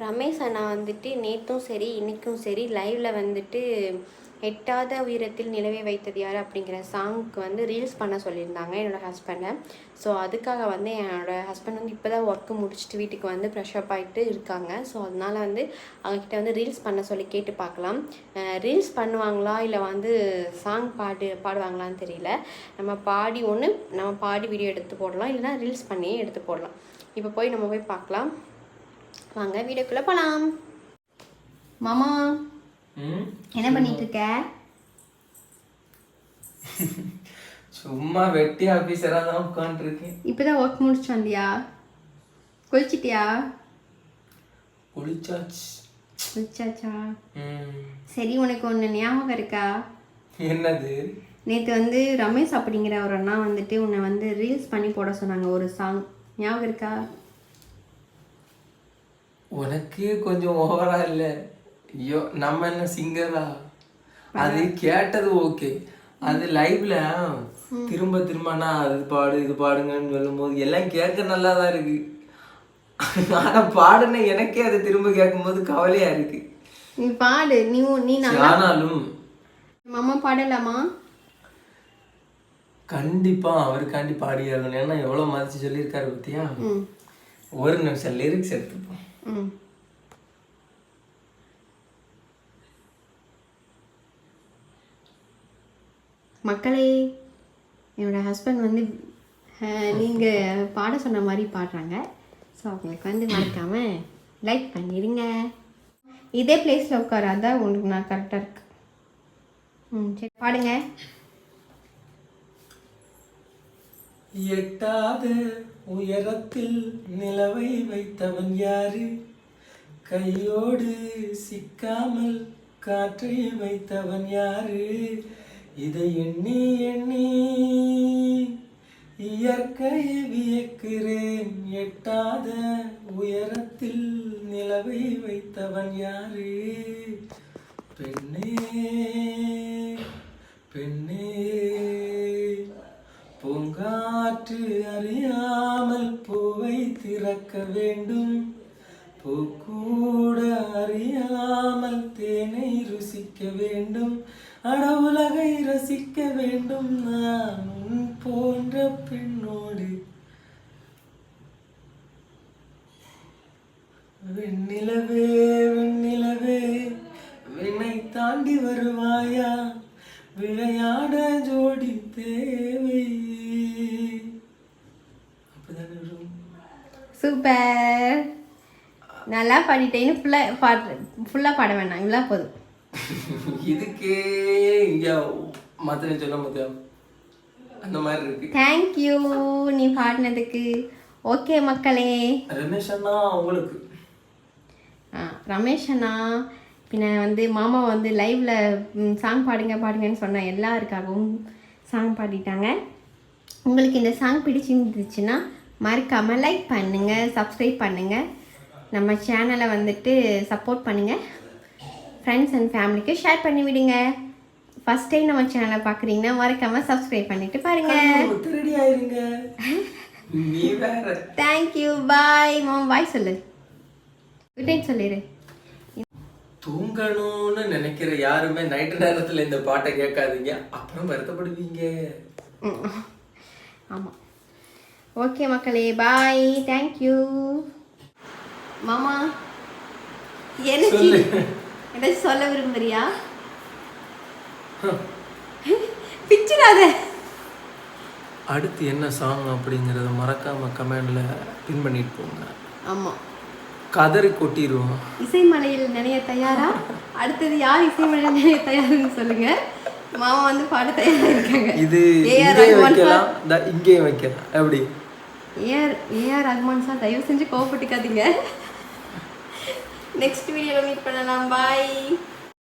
ரமேஷ் அண்ணா வந்துட்டு நேற்றும் சரி இன்றைக்கும் சரி லைவில் வந்துட்டு எட்டாத உயரத்தில் நிலவை வைத்தது யார் அப்படிங்கிற சாங்க்கு வந்து ரீல்ஸ் பண்ண சொல்லியிருந்தாங்க என்னோடய ஹஸ்பண்டை ஸோ அதுக்காக வந்து என்னோட ஹஸ்பண்ட் வந்து இப்போ தான் ஒர்க்கு முடிச்சுட்டு வீட்டுக்கு வந்து ஃப்ரெஷ் அப் ஆகிட்டு இருக்காங்க. ஸோ அதனால் வந்து அவங்கக்கிட்ட வந்து ரீல்ஸ் பண்ண சொல்லி கேட்டு பார்க்கலாம். ரீல்ஸ் பண்ணுவாங்களா இல்லை வந்து சாங் பாடு பாடுவாங்களான்னு தெரியல. நம்ம பாடி ஒன்று நம்ம பாடி வீடியோ எடுத்து போடலாம். இல்லைன்னா ரீல்ஸ் பண்ணியே எடுத்து போடலாம். இப்போ போய் நம்ம போய் பார்க்கலாம். வாங்க வீடியோக்குள்ளே போகலாம் மாமா என்ன பண்ணிட்டு இருக்க சும்மா வெட்டி ஆபீசரா தான் உட்காந்துருக்கேன் இப்போதான் ஒர்க் முடிச்சு வந்தியா குளிச்சிட்டியா? குளிச்சாச்சு. குளிச்சாச்சா? சரி உனக்கு ஒன்று ஞாபகம் இருக்கா? என்னது? நேற்று வந்து ரமேஷ் அப்படிங்கிற ஒரு அண்ணா வந்துட்டு உன்னை வந்து ரீல்ஸ் பண்ணி போட சொன்னாங்க ஒரு சாங் ஞாபகம் இருக்கா? உனக்கு கொஞ்சம் ஓவரா இல்ல. ஐயோ நம்ம என்ன சிங்கரா அது கேட்டது ஓகே அது லைவ்ல திரும்ப திரும்பனா அது பாடு இது பாடுங்கன்னு சொல்லும் போது எல்லாம் கேட்க நல்லா தான் இருக்கு. ஆனா பாடுன எனக்கே அது திரும்ப கேட்கும்போது கவலையா இருக்கு. நீ பாடு நீ நீ ஆனாலும் மாமா பாடலாமா? கண்டிப்பா அவருக்காண்டி பாடியாகணும். ஏன்னா எவ்வளவு மதிச்சு சொல்லியிருக்காரு பத்தியா? ஒரு நிமிஷம் லிரிக்ஸ் எடுத்துப்போம் ம். மக்களே என்னோட ஹஸ்பண்ட் வந்து நீங்கள் பாட சொன்ன மாதிரி பாடுறாங்க. ஸோ அவங்களுக்கு வந்து மறக்காம லைக் பண்ணிடுங்க இதே பிளேஸில் உட்காராதான் உங்களுக்கு நான் கரெக்டாக இருக்கு. ம் சரி பாடுங்க. எட்டாத உயரத்தில் நிலவை வைத்தவன் யாரு? கையோடு சிக்காமல் காற்றை வைத்தவன் யாரு? இதை எண்ணி எண்ணி இயற்கை வியக்கிறேன். எட்டாத உயரத்தில் நிலவை வைத்தவன் யாரு? பெண்ணே பெண்ணே. பூங்காற்று அறியாமல் பூவை திறக்க வேண்டும். பூக்கூட அறியாமல் தேனை ருசிக்க வேண்டும். அடவுலகை ரசிக்க வேண்டும். நான் உன் போன்ற பெண்ணோடு. வெண்ணிலவே வெண்ணிலவே வினை தாண்டி வருவாயா? விளையாட ஜோடி தேவை சூப்பர். நல்லா பாடிட்டேன்னு ஃபுல்லாக பாடு ஃபுல்லாக பாட வேணாம். இவ்வளோ போதும். இதுக்கே இங்க மத்தனை சொல்ல முடியும் அந்த மாதிரி இருக்கு. தேங்க்யூ நீ பாடினதுக்கு. ஓகே மக்களே. ரமேஷ் அண்ணா உங்களுக்கு. ரமேஷ் அண்ணா பின்ன வந்து மாமா வந்து லைவ்ல சாங் பாடுங்க பாடுங்கன்னு சொன்ன எல்லாருக்காகவும் சாங் பாடிட்டாங்க. உங்களுக்கு இந்த சாங் பிடிச்சிருந்துச்சுன்னா மறக்காம லைக் பண்ணுங்க சப்ஸ்கிரைப் பண்ணுங்க. நம்ம சேனலை வந்துட்டு சப்போர்ட் பண்ணுங்க. ஃப்ரெண்ட்ஸ் அண்ட் ஃபேமிலிக்கு ஷேர் பண்ணி விடுங்க. ஃபர்ஸ்ட் டைம் நம்ம சேனலை பார்க்குறீங்கன்னா மறக்காம சப்ஸ்கிரைப் பண்ணிட்டு பாருங்க. திருடி ஆயிருங்க. நீ வேற தேங்க்யூ பாய் மாம் பாய் சொல்லு. குட் நைட் சொல்லிடு தூங்கணும்னு நினைக்கிற யாருமே நைட்டு நேரத்துல இந்த பாட்டை கேட்காதீங்க. அப்புறம் வருத்தப்படுவீங்க. ஆமாம் ஓகே மக்களே பாய் தேங்க்யூ மாமா என்ன சொல்லு. விரும்புறியா? பிச்சிடாத. அடுத்து என்ன சாங் அப்படிங்கறத மறக்காம கமெண்ட்ல பின் பண்ணிட்டு போங்க. ஆமாம் கதறி கொட்டிடுவோம் இசைமலையில் நினைய தயாரா? அடுத்தது யார் இசைமலையில் நினைய தயாருன்னு சொல்லுங்க. மாமா வந்து பாட தயாரா இருக்காங்க. இது ரஹ்மான் வைக்கலாம். இங்கேயும் வைக்கலாம். எப்படி? ஏஆர் ஏஆர் ரஹ்மான் சார் தயவு செஞ்சு கோவப்பட்டுக்காதீங்க. நெக்ஸ்ட் வீடியோவில் மீட் பண்ணலாம். பாய்